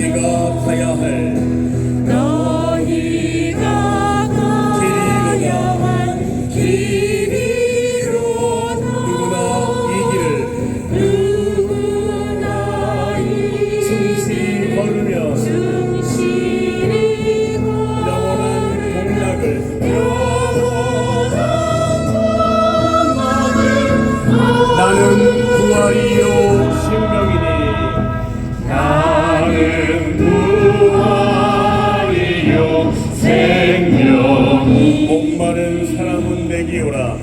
너희가 가야 부활이요 생명 목마른 사람은 내게 오라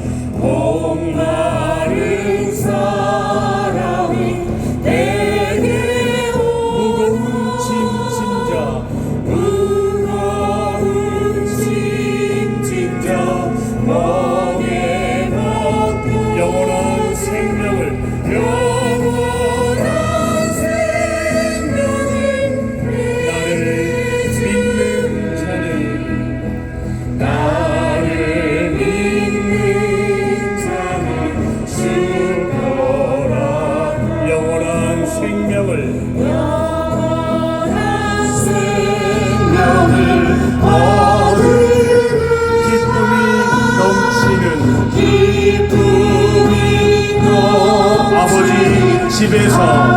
집에서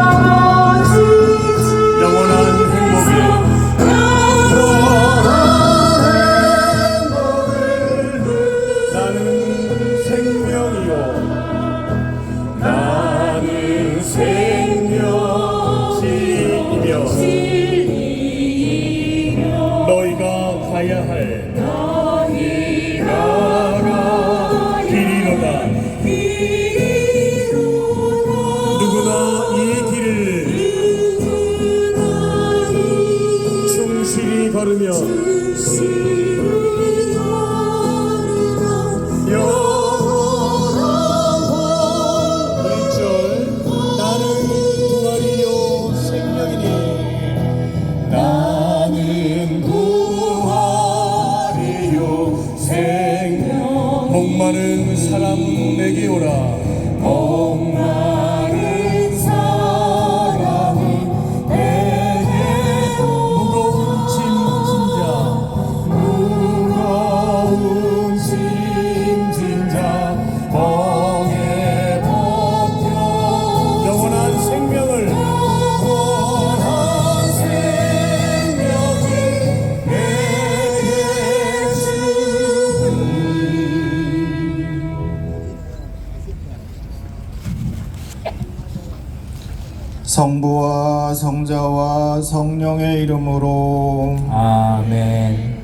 성부와 성자와 성령의 이름으로 아멘.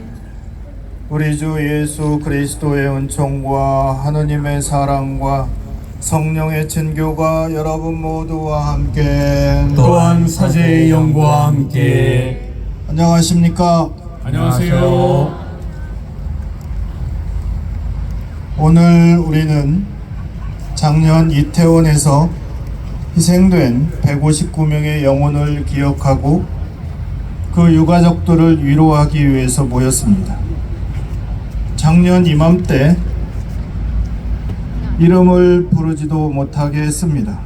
우리 주 예수 그리스도의 은총과 하느님의 사랑과 성령의 친교가 여러분 모두와 함께 또한 사제의 영과 함께 안녕하십니까? 안녕하세요. 오늘 우리는 작년 이태원에서 희생된 159명의 영혼을 기억하고 그 유가족들을 위로하기 위해서 모였습니다. 작년 이맘때 이름을 부르지도 못하게 했습니다.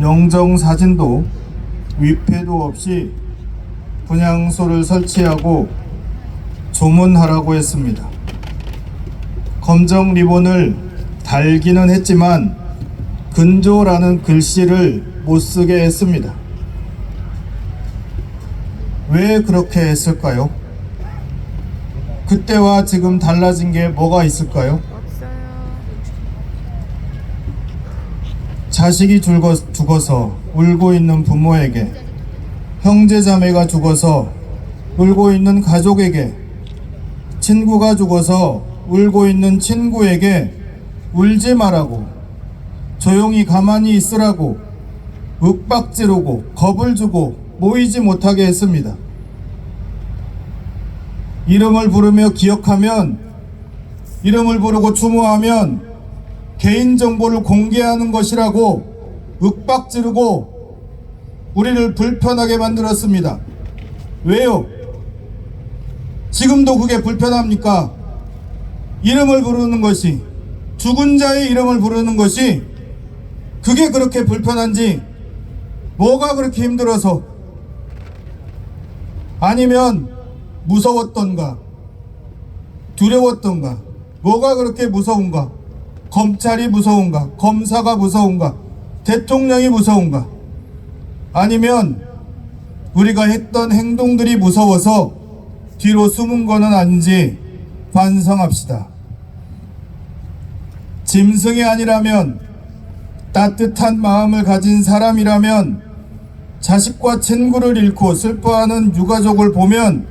영정 사진도 위패도 없이 분향소를 설치하고 조문하라고 했습니다. 검정 리본을 달기는 했지만 근조라는 글씨를 못 쓰게 했습니다. 왜 그렇게 했을까요? 그때와 지금 달라진 게 뭐가 있을까요? 자식이 죽어, 죽어서 울고 있는 부모에게 형제 자매가 죽어서 울고 있는 가족에게 친구가 죽어서 울고 있는 친구에게 울지 말라고 조용히 가만히 있으라고 윽박지르고 겁을 주고 모이지 못하게 했습니다. 이름을 부르며 기억하면 이름을 부르고 추모하면 개인정보를 공개하는 것이라고 윽박지르고 우리를 불편하게 만들었습니다. 왜요? 지금도 그게 불편합니까? 이름을 부르는 것이 죽은 자의 이름을 부르는 것이 그게 그렇게 불편한지 뭐가 그렇게 힘들어서? 아니면 무서웠던가? 두려웠던가? 뭐가 그렇게 무서운가? 검찰이 무서운가? 검사가 무서운가? 대통령이 무서운가? 아니면 우리가 했던 행동들이 무서워서 뒤로 숨은 거는 아닌지 반성합시다. 짐승이 아니라면 따뜻한 마음을 가진 사람이라면 자식과 친구를 잃고 슬퍼하는 유가족을 보면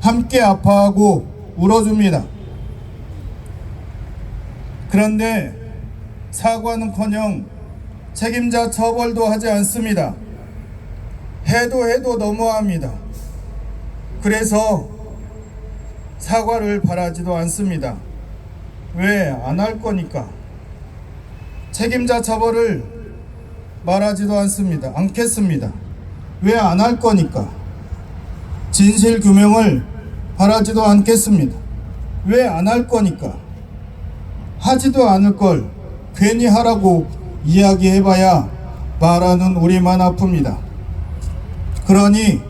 함께 아파하고 울어줍니다. 그런데 사과는커녕 책임자 처벌도 하지 않습니다. 해도 해도 너무합니다. 그래서 사과를 바라지도 않습니다. 왜 안 할 거니까. 책임자 처벌을 말하지도 않습니다. 않겠습니다. 왜 안 할 거니까. 진실 규명을 바라지도 않겠습니다. 왜 안 할 거니까. 하지도 않을 걸 괜히 하라고 이야기해봐야 말하는 우리만 아픕니다. 그러니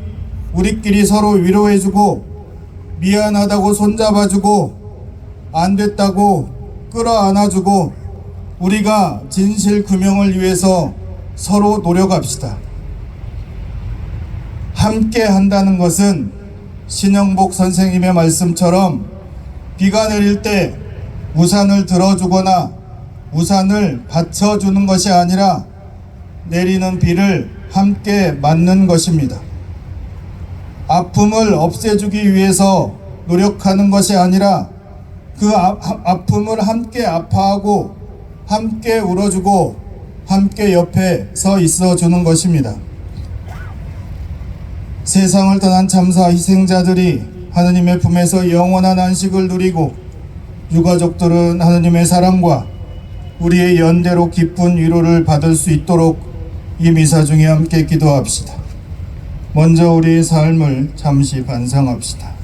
우리끼리 서로 위로해주고 미안하다고 손잡아주고 안 됐다고 끌어안아주고 우리가 진실 규명을 위해서 서로 노력합시다. 함께 한다는 것은 신영복 선생님의 말씀처럼 비가 내릴 때 우산을 들어주거나 우산을 받쳐주는 것이 아니라 내리는 비를 함께 맞는 것입니다. 아픔을 없애주기 위해서 노력하는 것이 아니라 그 아, 아픔을 함께 아파하고 함께 울어주고 함께 옆에 서 있어 주는 것입니다. 세상을 떠난 참사 희생자들이 하느님의 품에서 영원한 안식을 누리고 유가족들은 하느님의 사랑과 우리의 연대로 기쁜 위로를 받을 수 있도록 이 미사 중에 함께 기도합시다. 먼저 우리의 삶을 잠시 반성합시다.